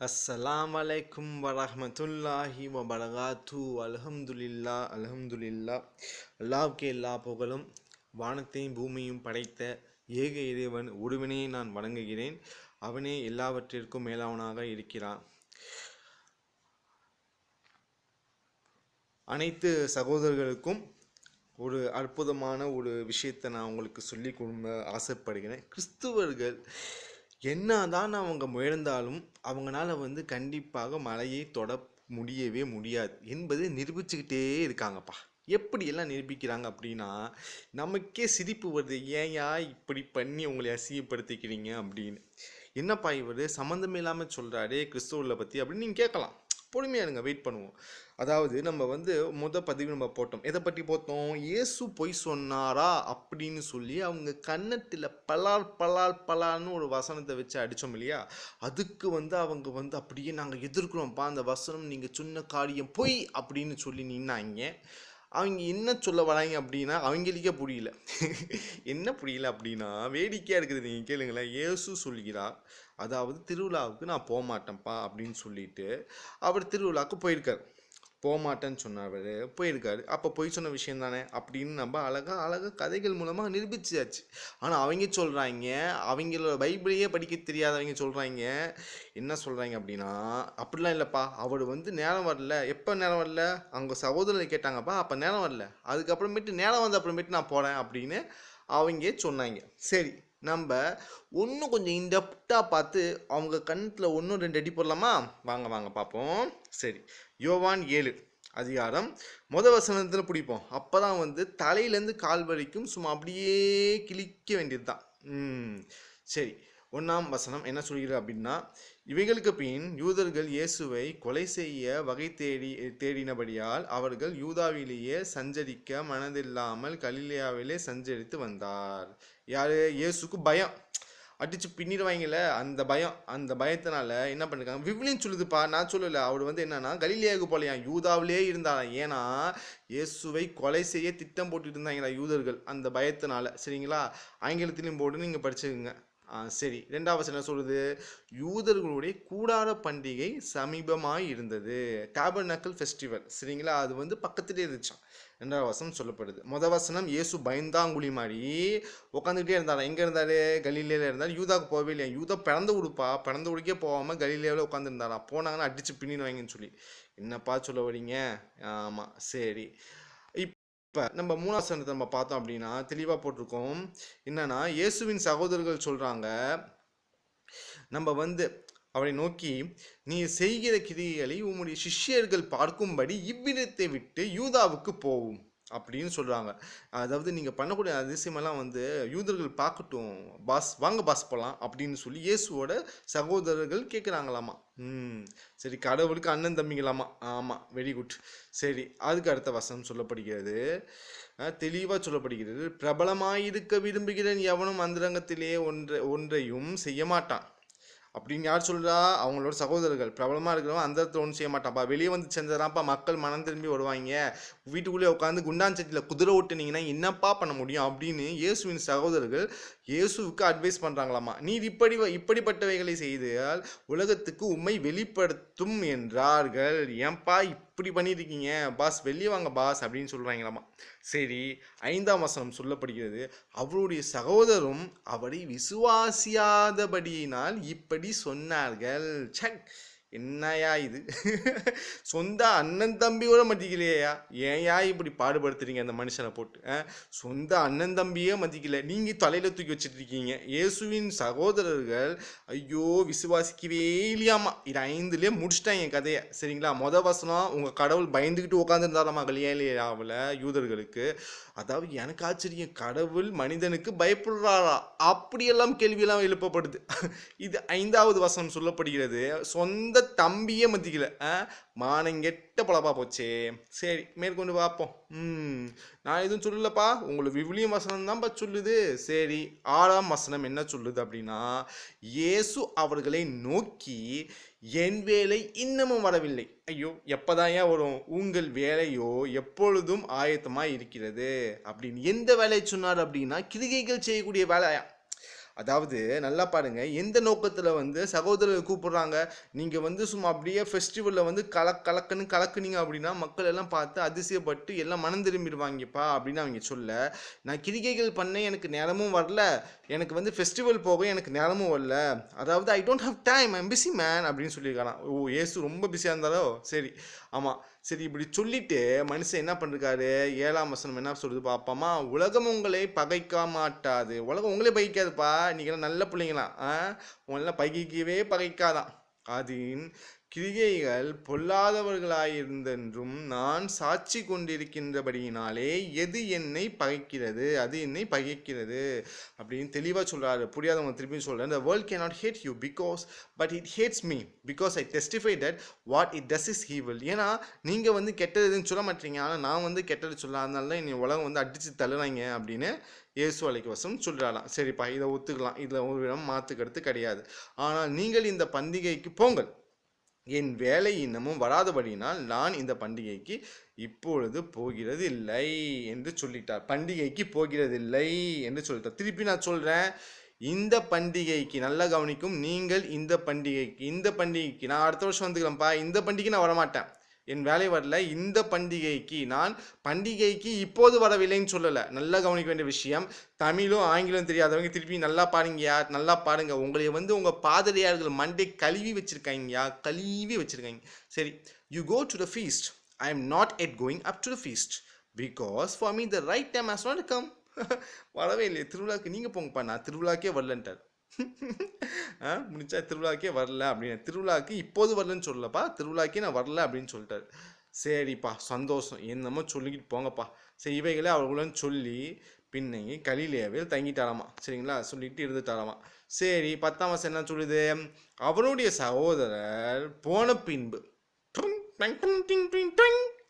அஸ்ஸலாம் வலைக்கும் வரமத்துல்லாஹி வபரகாத்து அல்ஹம்துலில்லா அல்ஹம்துலில்லா அல்லாவுக்கு எல்லா புகழும். வானத்தையும் பூமியும் படைத்த ஏக இறைவன் ஒருவனே நான் வணங்குகிறேன். அவனே எல்லாவற்றிற்கும் மேலாவனாக இருக்கிறான். அனைத்து சகோதரர்களுக்கும் ஒரு அற்புதமான ஒரு விஷயத்தை நான் உங்களுக்கு சொல்லி கொடுக்க ஆசைப்படுகிறேன். கிறிஸ்துவர்கள் என்னதான் அவங்க முயன்றாலும் அவங்களால வந்து கண்டிப்பாக மலையை தொட முடியவே முடியாது என்பதை நிரூபிச்சுக்கிட்டே இருக்காங்கப்பா. எப்படியெல்லாம் நிரூபிக்கிறாங்க அப்படின்னா நமக்கே சிரிப்பு வருது. ஏன்யா இப்படி பண்ணி உங்களை அசிங்கப்படுத்திக்கிறீங்க? அப்படின்னு. என்னப்பா இவர்? சம்மந்தம் இல்லாமல் சொல்கிறாரே கிறிஸ்துவர்களை பற்றி அப்படின்னு நீங்கள் கேட்கலாம். பொறுமையாக இருங்க வெயிட் பண்ணுவோம். அதாவது நம்ம வந்து முத பதிவு நம்ம போட்டோம். எதை பற்றி போட்டோம்? இயேசு பொய் சொன்னாரா? அப்படின்னு சொல்லி அவங்க கன்னத்தில் பலால் பலால் பலான்னு ஒரு வசனத்தை வச்சு அடித்தோம் இல்லையா? அதுக்கு வந்து அவங்க வந்து அப்படியே நாங்கள் எதிர்க்கிறோம்ப்பா அந்த வசனம் நீங்கள் சொன்ன காரியம் பொய் அப்படின்னு சொல்லி நின்னாங்க. அவங்க என்ன சொல்ல வராங்க அப்படின்னா அவங்களுக்கே புரியல. என்ன புரியல அப்படின்னா வேடிக்கையாக இருக்குது நீங்கள் கேளுங்களேன். இயேசு சொல்கிறார் அதாவது திருவிழாவுக்கு நான் போக மாட்டேன்ப்பா அப்படின்னு சொல்லிட்டு அவர் திருவிழாவுக்கு போயிருக்கார். போகமாட்டேன்னு சொன்னார் சொன்னவர் போயிருக்காரு. அப்போ பொய் சொன்ன விஷயம் தானே? அப்படின்னு நம்ம அழகாக அழகாக கதைகள் மூலமாக நிரூபிச்சாச்சு. ஆனால் அவங்க சொல்கிறாங்க அவங்களோட பைபிளையே படிக்க தெரியாதவங்க சொல்கிறாங்க என்ன சொல்கிறாங்க அப்படின்னா அப்படிலாம் இல்லைப்பா. அவர் வந்து நேரம் வரல. எப்போ நேரம் வரல? அவங்க சகோதரர் கேட்டாங்கப்பா அப்போ நேரம் வரல. அதுக்கப்புறமேட்டு நேரம் வந்த அப்புறமேட்டு நான் போகிறேன் அப்படின்னு அவங்க சொன்னாங்க. சரி. நம்ம இன்னும் கொஞ்சம் இன்டெப்டாக பார்த்து அவங்க கண்ணத்தில் ஒன்றும் ரெண்டு அடி போடலாமா? வாங்க வாங்க பார்ப்போம். சரி. யோவான் ஏழு அதிகாரம். முத வசனத்தில் பிடிப்போம். அப்போ தான் வந்து தலையிலேருந்து கால் வரைக்கும் சும்மா அப்படியே கிழிக்க வேண்டியது தான் சரி. ஒன்றாம் வசனம் என்ன சொல்கிறது அப்படின்னா இவைகளுக்கு பின் யூதர்கள் இயேசுவை கொலை செய்ய வகை தேடி தேடினபடியால் அவர்கள் யூதாவிலேயே சஞ்சரிக்க மனதில்லாமல் கலிலியாவிலே சஞ்சரித்து வந்தார். யார்? இயேசுக்கு பயம். அடிச்சு பின்னிடுவாங்கல்ல அந்த பயம் அந்த பயத்தினால என்ன பண்ணிருக்காங்க? விவிலியன் சொல்லுதுப்பா நான் சொல்லலை. அவர் வந்து என்னன்னா கலிலியாவுக்கு போலையாம் யூதாவிலே இருந்தாராம் ஏன்னா இயேசுவை கொலை செய்ய திட்டம் போட்டுட்டு இருந்தாங்களா யூதர்கள்? அந்த பயத்தினால. சரிங்களா? ஆங்கிலத்திலையும் போட்டு நீங்கள் படிச்சுக்கோங்க. சரி. ரெண்டாவது என்ன சொல்லுது? யூதர்களுடைய கூடார பண்டிகை சமீபமாக இருந்தது. டேபர்னக்கல் ஃபெஸ்டிவல் சரிங்களா? அது வந்து பக்கத்துலேயே இருந்துச்சான் ரெண்டாவது வசனம் சொல்லப்படுது. மொத வசனம் ஏசு பயந்தாங்குழி மாதிரி உட்காந்துக்கிட்டே இருந்தாரா எங்கே இருந்தார்? கலிலேயில் இருந்தார். யூதாவுக்கு போகவே இல்லையா? யூதா பிறந்த உடுப்பா பிறந்த உடுக்கே போகாமல் கலிலேவில் உட்காந்துருந்தாரா போனாங்கன்னா அடித்து பின்னின்னு வாங்கின்னு சொல்லி. என்னப்பா சொல்ல வரீங்க ஆமாம் சரி. இப்போ நம்ம மூணாசனத்தை நம்ம பார்த்தோம் அப்படின்னா தெளிவாக போட்டிருக்கோம். என்னன்னா இயேசுவின் சகோதரர்கள் சொல்கிறாங்க நம்ம வந்து அவரை நோக்கி நீ செய்கிற கிரிகளை உம்முடைய சிஷ்யர்கள் பார்க்கும்படி இவ்விடத்தை விட்டு யூதாவுக்கு போவும். அப்படின்னு சொல்கிறாங்க அதாவது நீங்கள் பண்ணக்கூடிய அதிசயமெல்லாம் வந்து யூதர்கள் பார்க்கட்டும் பாஸ் வாங்க பாஸ் போகலாம் அப்படின்னு சொல்லி இயேசுவோட சகோதரர்கள் கேட்குறாங்களாமா ம் சரி கடவுளுக்கு அண்ணன் தம்பிங்களாமா. ஆமாம் வெரி குட் சரி அதுக்கு அடுத்த வசனம் சொல்லப்படுகிறது. தெளிவாக சொல்லப்படுகிறது. பிரபலமாயிருக்க விரும்புகிறேன் எவனும் அந்தரங்கத்திலே ஒன்றை ஒன்றையும் செய்ய மாட்டான் அப்படின்னு யார் சொல்கிறா அவங்களோட சகோதரர்கள். பிரபலமாக இருக்கிறவங்க அந்த இடத்துல ஒன்றும் செய்ய மாட்டான்ப்பா. வெளியே வந்து செஞ்சதான்ப்பா மக்கள் மனம் திரும்பி வருவாங்க. வீட்டுக்குள்ளே உட்காந்து குண்டாஞ்சட்டியில் குதிரை ஓட்டுனீங்கன்னா என்னப்பா பண்ண முடியும்? அப்படின்னு இயேசுவின் சகோதரர்கள் இயேசுவுக்கு அட்வைஸ் பண்ணுறாங்களாமா நீர் இப்படி இப்படிப்பட்டவைகளை செய்தால் உலகத்துக்கு உண்மை வெளிப்படுத்தும் என்றார்கள். ஏன்பா இப்படி பண்ணியிருக்கீங்க? பாஸ் வெளியே வாங்க பாஸ் அப்படின்னு சொல்கிறாங்களாமா சரி ஐந்தாம் வசனம் சொல்லப்படுகிறது அவருடைய சகோதரும் அவரை விசுவாசியாதபடியினால் இப்படி சொன்னார்கள். சக். என்னையா இது? சொந்த அண்ணன் தம்பியோட மதிக்கலையா ஏன்யா இப்படி பாடுபடுத்துறீங்க அந்த மனுஷனை போட்டு சொந்த அண்ணன் தம்பியே மதிக்கல. நீங்கள் தலையில் தூக்கி வச்சுட்டு இருக்கீங்க இயேசுவின் சகோதரர்கள் ஐயோ விசுவாசிக்கவே இல்லையாமா? இது ஐந்துலேயே முடிச்சிட்டாங்க என் கதையை. சரிங்களா? மொத வசனம் உங்கள் கடவுள் பயந்துக்கிட்டு உட்காந்துருந்தாராமா கல்யாணியாவில் யூதர்களுக்கு. அதாவது எனக்கு ஆச்சரியம். கடவுள் மனிதனுக்கு பயப்படுறாரா? அப்படியெல்லாம் கேள்வியெல்லாம் எழுப்பப்படுது. இது ஐந்தாவது வசனம் சொல்லப்படுகிறது. சொந்த தம்பியே மதிக்கல. மானங்கெட்ட பழப்பா போச்சே. சரி மேற்கொண்டு பார்ப்போம். ம் நான் எதுவும் சொல்லலப்பா. உங்களுக்கு விவிலியம் வசனம் தான்ப்பா சொல்லுது. சரி ஆறாம் வசனம் என்ன சொல்லுது அப்படின்னா இயேசு அவர்களை நோக்கி என் வேலை இன்னமும் வரவில்லை. ஐயோ எப்போதான் ஏன் வரும்? உங்கள் வேலையோ எப்பொழுதும் ஆயத்தமாக இருக்கிறது. அப்படின்னு எந்த வேலையை சொன்னார் அப்படின்னா கிரிகைகள் செய்யக்கூடிய வேலையா? அதாவது நல்லா பாருங்க. எந்த நோக்கத்தில் வந்து சகோதரர்கள் கூப்பிடுறாங்க? நீங்கள் வந்து சும்மா அப்படியே ஃபெஸ்டிவலில் வந்து கலக் கலக்குன்னு கலக்குனீங்க அப்படின்னா மக்கள் எல்லாம் பார்த்து அதிசயப்பட்டு எல்லாம் மனம் திரும்பிடுவாங்கப்பா அப்படின்னு அவங்க சொல்ல நான் கிரிகைகள் பண்ண எனக்கு நேரமும் வரல. எனக்கு வந்து ஃபெஸ்டிவல் போக எனக்கு நேரமும் வரல. அதாவது I don't have time I'm busy man அப்படின்னு சொல்லியிருக்காராம். ஓ ஏசு ரொம்ப பிஸியாக இருந்தாலோ சரி. ஆமாம் சரி இப்படி சொல்லிட்டு மனுஷன் என்ன பண்ணிருக்காரு ஏழாம் வசனம் என்ன சொல்லுது பாப்பாமா? உலகம் உங்களை பகைக்க மாட்டாது. உலகம் உங்களே பகைக்காதுப்பா. நீங்களாம் நல்ல பிள்ளைங்களாம். ஆ? உங்களெல்லாம் பகைக்கவே பகைக்காதான். அதின் கிரிகைகள் பொல்லாதவர்களாயிருந்தென்றும் நான் சாட்சி கொண்டிருக்கின்றபடியினாலே எது என்னை பகைக்கிறது அது என்னை பகைக்கிறது அப்படின்னு தெளிவாக சொல்கிறாரு புரியாதவங்க திருப்பி சொல்கிறேன் world can not hate you because but it hates me because I testify that what it does is evil. ஏன்னா நீங்கள் வந்து கெட்டதுன்னு சொல்ல மாட்டீங்க. ஆனால் நான் வந்து கெட்டது சொல்ல அதனால தான் என்னை உலகம் வந்து அடித்து தள்ளுறாங்க அப்படின்னு இயேசு அலைக்கு வசம் சொல்கிறாராம் சரிப்பா இதை ஒத்துக்கலாம். இதில் ஒரு விடம் மாற்றுக்கிறது கிடையாது. ஆனால் நீங்கள் இந்த பண்டிகைக்கு போங்கள். என் வேலை இன்னமும் வராதபடியினால் நான் இந்த பண்டிகைக்கு இப்பொழுது போகிறது இல்லை என்று சொல்லிட்டார். பண்டிகைக்கு போகிறதில்லை என்று சொல்லிட்டார். திருப்பி நான் சொல்கிறேன் இந்த பண்டிகைக்கு நல்லா கவனிக்கும். நீங்கள் இந்த பண்டிகைக்கு இந்த பண்டிகைக்கு நான் அடுத்த வருஷம் வந்துக்கிறேன்ப்பா. இந்த பண்டிகை நான் வரமாட்டேன். என் வேலை வரல. இந்த பண்டிகைக்கு நான் பண்டிகைக்கு இப்போது வரவில்லைன்னு சொல்லலை. நல்லா கவனிக்க வேண்டிய விஷயம் தமிழும் ஆங்கிலம் தெரியாதவங்க திருப்பி நல்லா பாருங்கயா நல்லா பாருங்க. உங்களை வந்து உங்கள் பாதிரியார்கள் மண்டை கழுவி வச்சிருக்காங்கயா கழுவி வச்சுருக்காங்க. சரி you go to the feast I am not yet going up to the feast because for me the right time has not come வரவே இல்லையே. திருவிழாக்கு நீங்கள் போங்கப்பா. நான் திருவிழாக்கே வரலன்ட்டார். ஆ முடிச்சா திருவிழாக்கே வரல அப்படின்னு. திருவிழாக்கு இப்போது வரலன்னு சொல்லப்பா திருவிழாக்கே நான் வரல அப்படின்னு சொல்லிட்டாரு. சரிப்பா சந்தோஷம். என்னமோ சொல்லிக்கிட்டு போங்கப்பா. சரி இவைகளை அவர்களும் சொல்லி பின்னங்கி கலிலேவில் தங்கிட்டாராமா சரிங்களா? சொல்லிட்டு இருந்துட்டாராமா சரி பத்தாம் வருஷம் என்ன சொல்லுது? அவருடைய சகோதரர் போன பின்பு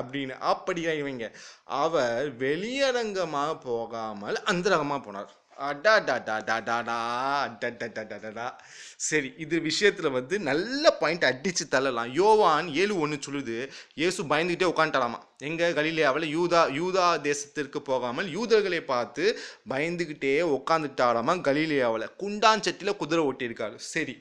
அப்படின்னு அப்படியா இவங்க. அவர் வெளியரங்கமாக போகாமல் அந்தரங்கமாக போனார். சரி இது விஷயத்தில் வந்து நல்ல பாயிண்ட் அடித்து தள்ளலாம் யோவான் ஏழு ஒன்று சொல்லுது ஏசு பயந்துக்கிட்டே உட்காந்துட்டலாமா எங்கள் கலிலேயாவில் யூதா யூதா தேசத்திற்கு போகாமல் யூதர்களை பார்த்து பயந்துக்கிட்டே உட்காந்துட்டாலாமா கலிலேயாவில் குண்டான் சட்டியில் குதிரை ஓட்டியிருக்காரு சரி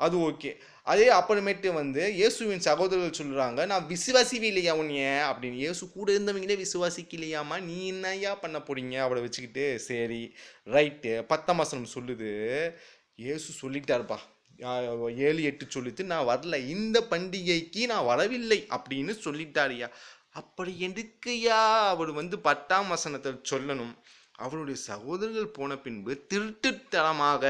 அது ஓகே அதே அப்புறமேட்டு வந்து இயேசுவின் சகோதரர்கள் சொல்கிறாங்க நான் விசுவாசிவே இல்லையா உன்னைய? அப்படின்னு. இயேசு கூட இருந்தவங்களே விசுவாசிக்கலையாமா நீ என்னய்யா பண்ண போறீங்க? அவளை வச்சுக்கிட்டு சரி ரைட்டு. பத்தாம் வசனம் சொல்லுது. இயேசு சொல்லிட்டாருப்பா. ஏழு எட்டு சொல்லிட்டு நான் வரல இந்த பண்டிகைக்கு நான் வரவில்லை அப்படின்னு சொல்லிட்டாருயா அப்படி எதுக்குயா அவர் வந்து பத்தாம் வசனத்தை சொல்லணும். அவருடைய சகோதரர்கள் போன பின்பு திருட்டுத்தனமாக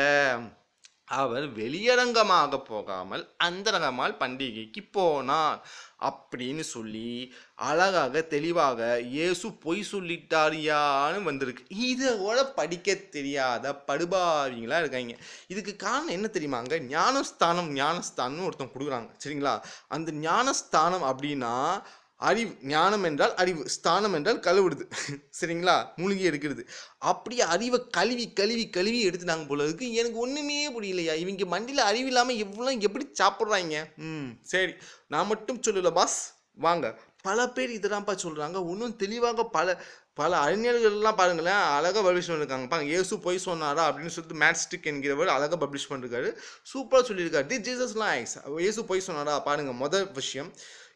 அவர் வெளியரங்கமாக போகாமல் அந்தரங்கமால் பண்டிகைக்கு போனார். அப்படின்னு சொல்லி அழகாக தெளிவாக இயேசு பொய் சொல்லிட்டாரியான்னு வந்திருக்கு. இதை கூட படிக்க தெரியாத படுபாவிங்களா இருக்காங்க. இதுக்கு காரணம் என்ன தெரியுமாங்க ஞானஸ்தானம் ஞானஸ்தானம்னு ஒருத்தன் கொடுக்குறாங்க. சரிங்களா? அந்த ஞானஸ்தானம் அப்படின்னா அறிவு ஞானம் என்றால் அறிவு ஸ்தானம் என்றால் கழுவுடுது சரிங்களா? மூழ்கி எடுக்கிறது. அப்படியே அறிவை கழுவி கழுவி கழுவி எடுத்துட்டாங்க போல இருக்கு. எனக்கு ஒன்றுமே புரியலையா? இவங்க மண்டியில் அறிவு இல்லாமல் எவ்வளோ எப்படி சாப்பிட்றாங்க? ம் சரி. நான் மட்டும் சொல்லல பாஸ். வாங்க. பல பேர் இதெல்லாம்ப்பா சொல்கிறாங்க இன்னும் தெளிவாக பல பல அறிஞர்கள்லாம் பாருங்களேன் அழகாக பப்ளிஷ் பண்ணிருக்காங்க. பாருங்க ஏசு போய் சொன்னாரா அப்படின்னு சொல்லிட்டு மேட்ஸ்டிக் என்கிறவர் அழகாக பப்ளிஷ் பண்ணிருக்காரு. சூப்பராக சொல்லியிருக்காரு. தி ஜீசஸ் லைக்ஸ் ஏசு போய் சொன்னாரா? பாருங்கள் முதல் விஷயம்.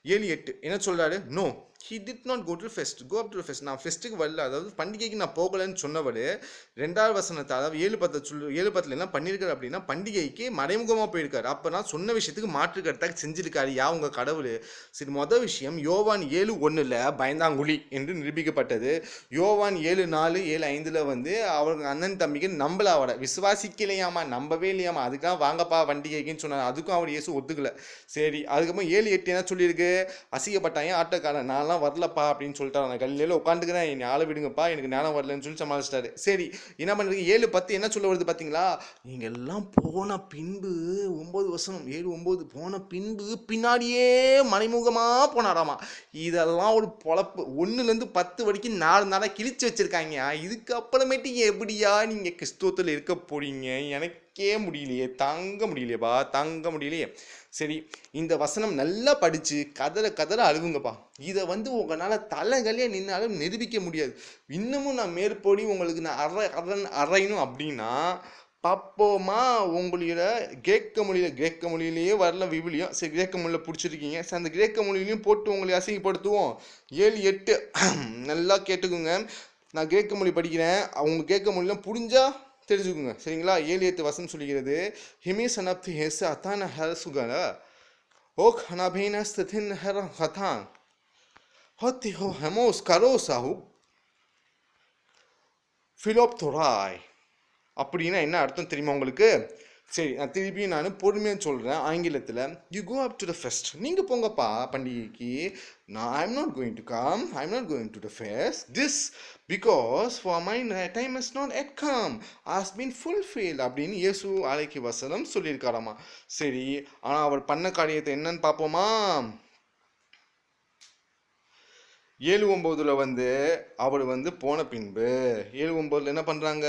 ஏழு எட்டு. என்ன சொல்றாரு? No. He did not go to fest go up to fest நான் ஃபெஸ்ட்டுக்கு வரல. அதாவது பண்டிகைக்கு நான் போகலைன்னு சொன்னவர் ரெண்டாவது வசனத்தை அதாவது ஏழு பத்த சொல்லு ஏழு பத்தில் என்ன பண்ணியிருக்காரு அப்படின்னா பண்டிகைக்கு மறைமுகமாக போயிருக்காரு. அப்போ நான் சொன்ன விஷயத்துக்கு மாற்று கருத்தாக செஞ்சிருக்காரு. யா உங்கள் கடவுள். சரி மொதல் விஷயம் யோவான் ஏழு ஒன்றில் பயந்தாங்குழி என்று நிரூபிக்கப்பட்டது. யோவான் ஏழு நாலு ஏழு ஐந்தில் வந்து அவங்க அண்ணன் தம்பிக்கு நம்பல அவரை. விசுவாசிக்கலையாமா? நம்பவே இல்லையாமா? அதுக்காக வாங்கப்பா பண்டிகைக்குன்னு சொன்னார். அதுக்கும் அவர் இயேசு ஒத்துக்கல. சரி அதுக்கப்புறம் ஏழு எட்டு என்ன சொல்லியிருக்கு? அசிங்கப்பட்டாங்க ஆட்டோக்காரன். நான்லாம் வரலப்பா அப்படின்னு சொல்லிட்டாரு. நான் கல்லையில் உட்காந்துக்கிறேன் என் ஆளை விடுங்கப்பா. எனக்கு ஞானம் வரலன்னு சொல்லி சமாளிச்சிட்டாரு. சரி என்ன பண்ணுறீங்க ஏழு பத்து என்ன சொல்ல வருது பார்த்தீங்களா நீங்கள் எல்லாம் போன பின்பு ஒம்பது வருஷம் ஏழு ஒம்பது போன பின்பு பின்னாடியே மறைமுகமாக போனாராமா? இதெல்லாம் ஒரு பொழப்பு. ஒன்றுலேருந்து பத்து வரைக்கும் நாலு நாளாக கிழிச்சு வச்சுருக்காங்க. இதுக்கப்புறமேட்டு எப்படியா நீங்கள் கிறிஸ்துவத்தில் இருக்க போறீங்க? எனக்கு முடியலையே தாங்க முடியலையேப்பா தாங்க முடியலையே. சரி இந்த வசனம் நல்லா படித்து கதற கதற அழுகுங்கப்பா. இதை வந்து உங்களால் தலைகளே நின்னாலும் நிரூபிக்க முடியாது. இன்னமும் நான் மேற்படி உங்களுக்கு நான் அற அரண் அறையணும் அப்படின்னா பப்போமா உங்களோட கிரேக்க மொழியில் கிரேக்க மொழியிலேயே வரல விவிலியம். சரி கிரேக்க மொழியில் பிடிச்சிருக்கீங்க. சரி அந்த கிரேக்க மொழியிலையும் போட்டு உங்களை அசிங்கப்படுத்துவோம். ஏழு எட்டு நல்லா கேட்டுக்கோங்க. நான் கிரேக்க மொழி படிக்கிறேன். அவங்க கிரேக்க மொழியெலாம் புரிஞ்சால் தெரிஞ்சுக்கோங்க. சரிங்களா? ஏழு எட்டு வசம் சொல்கிறது ஹிமி சனப்தி ஹெஸ் அத்தான ஹர சுகர ஓக் ஹனபீன ஸ்தின் ஹர ஹதான் ஹத்தி ஹோ ஹெமோஸ் கரோ சாஹு ஃபிலோப்தொராய் அப்படின்னா என்ன அர்த்தம் தெரியுமா உங்களுக்கு? சரி நான் திருப்பி நான் பொறுமையாக சொல்கிறேன் ஆங்கிலத்தில். You go up to the fest நீங்கள் போங்கப்பா பண்டிகைக்கு. நான் I'm not going to come I'm not going to the fest this because for my time is not yet come as been fulfil அப்படின்னு இயேசு அழைக்கு வசனம் சொல்லியிருக்காராமா. சரி ஆனால் அவர் பண்ண காரியத்தை என்னன்னு பார்ப்போமா? ஏழு ஒம்போதில் வந்து அவர் வந்து போன பின்பு ஏழு ஒம்போதில் என்ன பண்ணுறாங்க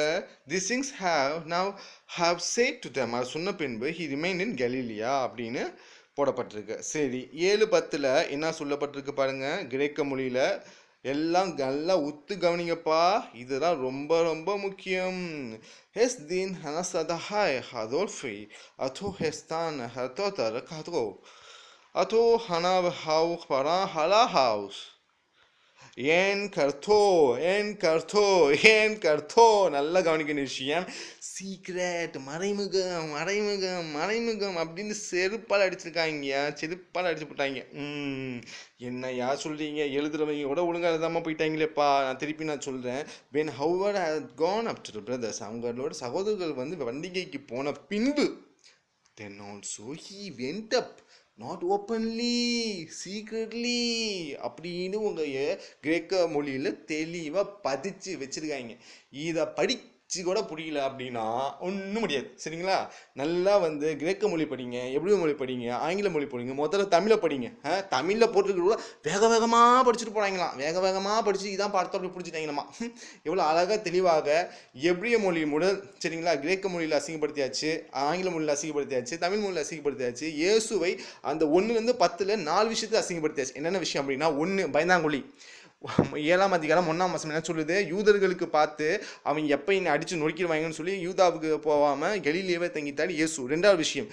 the things have now have said to them அது சொன்ன பின்பு ஹி ரிமைன் இன் கலீலியா அப்படின்னு போடப்பட்டிருக்கு. சரி ஏழு பத்தில் என்ன சொல்லப்பட்டிருக்கு பாருங்கள் கிரேக்க மொழியில். எல்லாம் நல்லா உத்து கவனிங்கப்பா. இதுதான் ரொம்ப ரொம்ப முக்கியம். ஹெஸ் தீன் ஹனசதஹாய் ஹதோல்ஃபி அதோ ஹெஸ்தான் தர் ஹதோ அதோ ஹனாவ் ஹவு பரா ஹலா ஹவுஸ் ஏன் கர்த்தோ ஏன் கர்த்தோ ஏன் கர்த்தோ? நல்லா கவனிக்கணும் விஷயம். சீக்ரெட் மறைமுகம் மறைமுகம் மறைமுகம் அப்படின்னு செருப்பால் அடிச்சிருக்காங்க. செருப்பால் அடிச்சு போட்டாங்க. ம். என்ன யார் சொல்கிறீங்க எழுதுறவங்க கூட ஒழுங்காக எழுதாமல் போயிட்டாங்களேப்பா. நான் திருப்பி நான் சொல்கிறேன் when our had gone up to brothers அவங்களோட சகோதரர்கள் வந்து பண்டிகைக்கு போன பின்பு then also he went up not openly secretly அப்படின்னு உங்கள் கிரேக்க மொழியில் தெளிவாக பதிச்சு வச்சுருக்காங்க. இதை படி அச்சு கூட புரியல அப்படின்னா ஒன்றும் முடியாது. சரிங்களா? நல்லா வந்து கிரேக்க மொழி படிங்க எப்படி மொழி படிங்க ஆங்கில மொழி படிங்க முதல்ல தமிழை படிங்க. தமிழில் போட்டுருக்க வேக வேகமாக படிச்சுட்டு போகிறாங்களாம் வேக வேகமாக படித்து இதான் பார்த்தோம் அப்படி பிடிச்சிட்டாங்களாமா. எவ்வளோ அழகாக தெளிவாக எப்படிய மொழி முதல் சரிங்களா? கிரேக்க மொழியில் அசிங்கப்படுத்தியாச்சு ஆங்கில மொழியில் அசிங்கப்படுத்தியாச்சு தமிழ் மொழியில் அசிங்கப்படுத்தியாச்சு இயேசுவை அந்த ஒன்றுலேருந்து பத்தில் நாலு விஷயத்தை அசிங்கப்படுத்தியாச்சு. என்னென்ன விஷயம் அப்படின்னா ஒன்று பயந்தாங்குழி. ஏழாம் அதிகாரம் ஒன்றாம் மாதம் என்ன சொல்லுது? யூதர்களுக்கு பார்த்து அவங்க எப்போ என்னை அடித்து நொறுக்கிடுவாங்கன்னு சொல்லி யூதாவுக்கு போகாமல் கலிலேயே தங்கிட்டார் இயேசு. ரெண்டாவது விஷயம்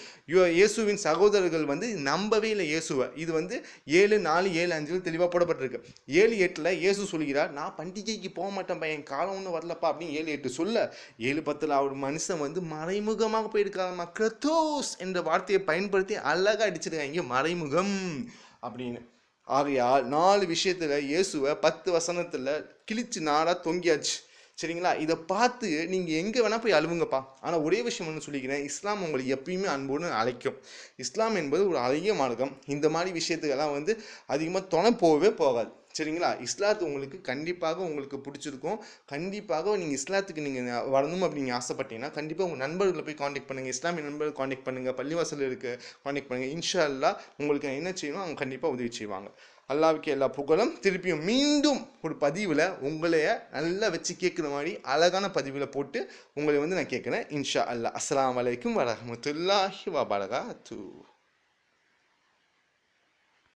இயேசுவின் சகோதரர்கள் வந்து நம்பவே இல்லை இயேசுவை. இது வந்து ஏழு நாலு ஏழு அஞ்சில் தெளிவாக போடப்பட்டிருக்கு. ஏழு எட்டில் இயேசு சொல்கிறார் நான் பண்டிகைக்கு போக மாட்டேன் பையன் காலம் ஒன்றும் வரலப்பா அப்படின்னு ஏழு எட்டு சொல்ல ஏழு பத்தில் அவர் மனுஷன் வந்து மறைமுகமாக போயிருக்காங்க கிரத்தோஸ் என்ற வார்த்தையை பயன்படுத்தி அழகாக அடிச்சிருக்காங்க. மறைமுகம் அப்படின்னு. ஆகையால் நாலு விஷயத்தில் இயேசுவை பத்து வசனத்தில் கிழிச்சு நாடாக தொங்கியாச்சு. சரிங்களா? இதை பார்த்து நீங்கள் எங்கே வேணால் போய் அழுவுங்கப்பா. ஆனால் ஒரே விஷயம் ஒன்று சொல்லிக்கிறேன். இஸ்லாம் உங்களை எப்பயுமே அன்போடு அழைக்கும். இஸ்லாம் என்பது ஒரு அழகிய மார்க்கம். இந்த மாதிரி விஷயத்துக்கெல்லாம் வந்து அதிகமாக துணை போகவே போகாது. சரிங்களா? இஸ்லாத்து உங்களுக்கு கண்டிப்பாக உங்களுக்கு பிடிச்சிருக்கும். கண்டிப்பாக நீங்கள் இஸ்லாத்துக்கு நீங்கள் வரணும் அப்படின்னு நீங்கள் ஆசைப்பட்டீங்கன்னா கண்டிப்பாக உங்கள் நண்பர்களை போய் காண்டாக்ட் பண்ணுங்கள் இஸ்லாமிய நண்பர்கள் காண்டாக்ட் பண்ணுங்கள் பள்ளிவாசல் இருக்க காண்டாக்ட் பண்ணுங்கள் இன்ஷா அல்லா உங்களுக்கு என்ன செய்யணும் அவங்க கண்டிப்பாக உதவி செய்வாங்க. அல்லாவுக்கு எல்லா புகழும். திருப்பியும் மீண்டும் ஒரு பதிவில் உங்களைய நல்லா வச்சு கேட்குற மாதிரி அழகான பதிவில் போட்டு உங்களை வந்து நான் கேட்குறேன் இன்ஷா அல்லா அஸ்லாம் வலைக்கும் வரமத்துல்லாஹி வபரகாத்து.